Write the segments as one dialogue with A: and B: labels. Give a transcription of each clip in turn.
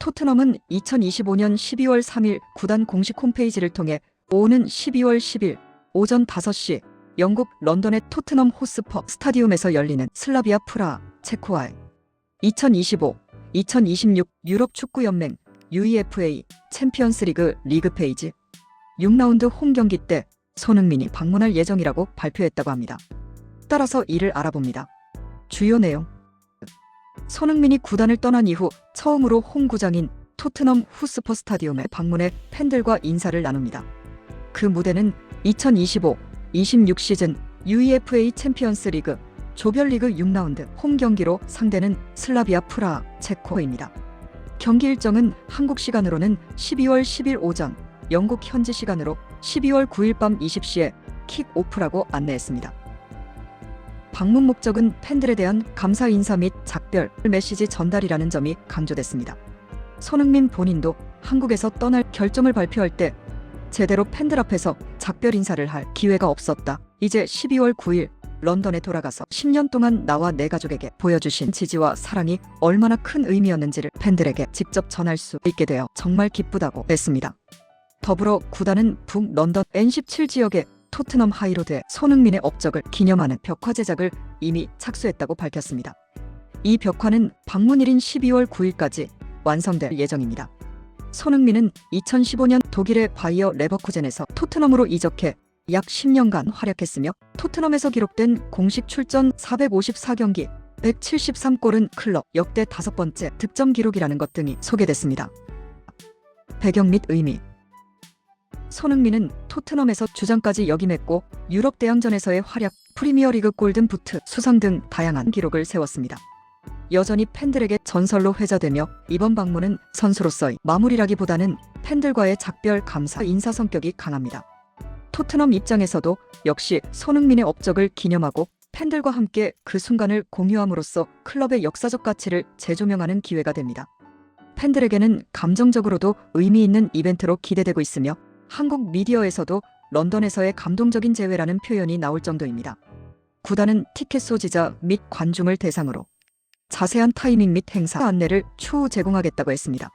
A: 토트넘은 2025년 12월 3일 구단 공식 홈페이지를 통해 오는 12월 10일 오전 5시 영국 런던의 토트넘 호스퍼 스타디움에서 열리는 슬라비아 프라 체코와의 2025, 2026 유럽 축구 연맹 UEFA 챔피언스 리그 리그 페이지 6라운드 홈 경기 때 손흥민이 방문할 예정이라고 발표했다고 합니다. 따라서 이를 알아봅니다. 주요 내용 손흥민이 구단을 떠난 이후 처음으로 홈구장인 토트넘 후스퍼 스타디움에 방문해 팬들과 인사를 나눕니다. 그 무대는 2025-26 시즌 UEFA 챔피언스 리그 조별리그 6라운드 홈 경기로 상대는 슬라비아 프라 체코입니다. 경기 일정은 한국 시간으로는 12월 10일 오전, 영국 현지 시간으로 12월 9일 밤 20시에 킥오프라고 안내했습니다. 방문 목적은 팬들에 대한 감사 인사 및 작별 메시지 전달이라는 점이 강조됐습니다. 손흥민 본인도 한국에서 떠날 결정을 발표할 때 제대로 팬들 앞에서 작별 인사를 할 기회가 없었다. 이제 12월 9일 런던에 돌아가서 10년 동안 나와 내 가족에게 보여주신 지지와 사랑이 얼마나 큰 의미였는지를 팬들에게 직접 전할 수 있게 되어 정말 기쁘다고 했습니다. 더불어 구단은 북 런던 N17 지역의 토트넘 하이로드에 손흥민의 업적을 기념하는 벽화 제작을 이미 착수했다고 밝혔습니다. 이 벽화는 방문일인 12월 9일까지 완성될 예정입니다. 손흥민은 2015년 독일의 바이어 레버쿠젠에서 토트넘으로 이적해 약 10년간 활약했으며 토트넘에서 기록된 공식 출전 454경기 173골은 클럽 역대 다섯 번째 득점 기록이라는 것 등이 소개됐습니다. 배경 및 의미 손흥민은 토트넘에서 주장까지 역임했고 유럽 대항전에서의 활약, 프리미어리그 골든 부트 수상 등 다양한 기록을 세웠습니다. 여전히 팬들에게 전설로 회자되며 이번 방문은 선수로서의 마무리라기보다는 팬들과의 작별 감사 인사 성격이 강합니다. 토트넘 입장에서도 역시 손흥민의 업적을 기념하고 팬들과 함께 그 순간을 공유함으로써 클럽의 역사적 가치를 재조명하는 기회가 됩니다. 팬들에게는 감정적으로도 의미 있는 이벤트로 기대되고 있으며 한국 미디어에서도 런던에서의 감동적인 재회라는 표현이 나올 정도입니다. 구단은 티켓 소지자 및 관중을 대상으로 자세한 타이밍 및 행사 안내를 추후 제공하겠다고 했습니다.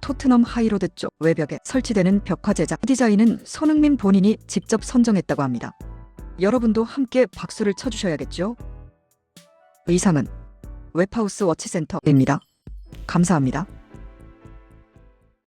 A: 토트넘 하이로드 쪽 외벽에 설치되는 벽화 제작 디자인은 손흥민 본인이 직접 선정했다고 합니다. 여러분도 함께 박수를 쳐주셔야겠죠? 의상은 웹하우스 워치센터입니다. 감사합니다.